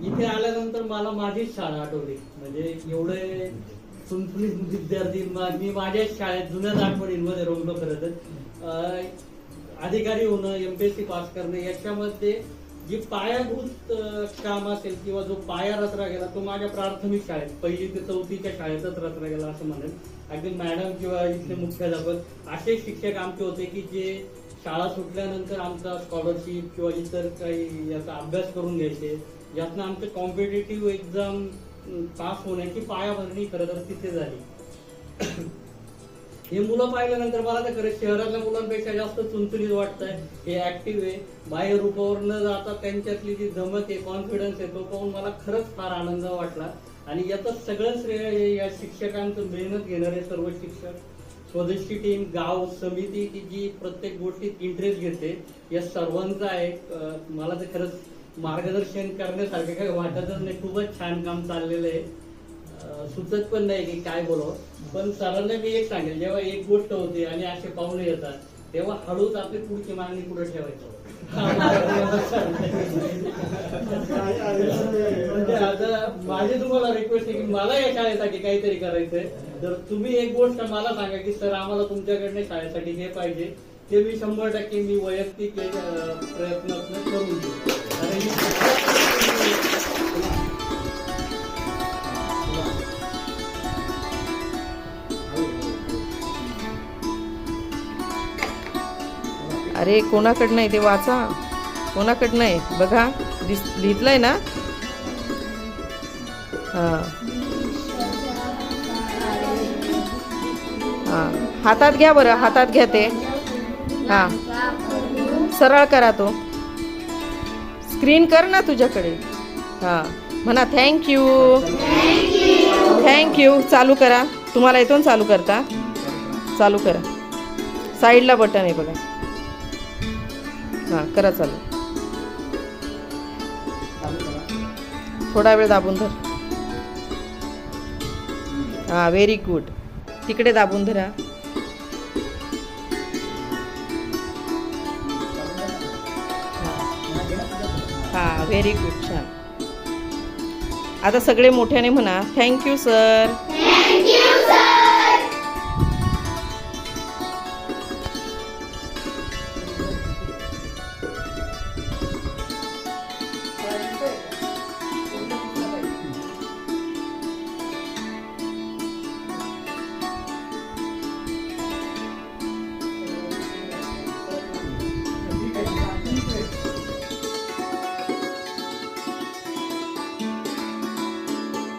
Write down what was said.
इथे आल्यानंतर मला माझीच शाळा आठवली. म्हणजे एवढे सुनसुनीत विद्यार्थी मी माझ्याच शाळेत जुन्याच आठवणींमध्ये रमलो खरं तर. अधिकारी होणं एमपीएससी पास करणं याच्यामध्ये जी पायाभूत काम असेल किंवा जो पाया रचला गेला तो माझ्या प्राथमिक शाळेत पहिली ते चौथीच्या शाळेतच रचला गेला असं म्हणेल अगदी मॅडम किंवा इथले मुख्याध्यापक असे शिक्षक आमचे होते की जे शाळा सुटल्यानंतर आमचा स्कॉलरशिप किंवा इतर काही याचा अभ्यास करून घ्यायचे. यातनं आमचे कॉम्पिटेटिव्ह एक्झाम पास होण्याची पायाभरणी खरं तर तिथे झाली. हे मुलं पाहिल्यानंतर मला तर खरं शहरातल्या मुलांपेक्षा जास्त चुनचुनीत वाटतंय. हे ऍक्टिव्ह आहे. बाह्य रूपावर न जाता त्यांच्यातली जी जमत आहे कॉन्फिडन्स आहे तो पाहून मला खरंच फार आनंद वाटला. आणि याचं सगळं श्रेय हे या शिक्षकांचं मेहनत घेणारे सर्व शिक्षक स्वदेशी टीम गाव समिती की जी प्रत्येक गोष्टीत इंटरेस्ट घेते या सर्वांचं आहे अं, मला तर खरंच मार्गदर्शन करण्यासारखं काही वाटतच नाही. खूपच छान काम चाललेलं आहे. सुचत पण नाही की काय बोलावं. पण सरांना मी एक सांगेल जेव्हा एक गोष्ट होते आणि असे पाहुणे येतात तेव्हा हळूच आपली पुढची मागणी पुढे ठेवायचं. माझी तुम्हाला रिक्वेस्ट आहे की मला या शाळेसाठी काहीतरी करायचंय. तर तुम्ही एक गोष्ट मला सांगा की सर आम्हाला तुमच्याकडनं शाळेसाठी हे पाहिजे. ते मी शंभर टक्के मी वैयक्तिक प्रयत्न करून देईन. अरे कोणाकडनं आहे ते वाचा. कोणाकडनं आहे? बघा दिस लिहितलंय ना? हां हां हातात घ्या बरं हातात घ्या ते. हां. सरळ करा तो. स्क्रीन कर ना तुझ्याकडे. हां. म्हणा थँक्यू थँक्यू चालू करा. तुम्हाला इथून चालू करता? चालू करा. साईडला बटन आहे बघा. हां करा चालू. थोडा वेळ दाबून धर. हां व्हेरी गुड तिकडे दाबून धरा. हां व्हेरी गुड छान. आता सगळे मोठ्याने म्हणा. Thank you sir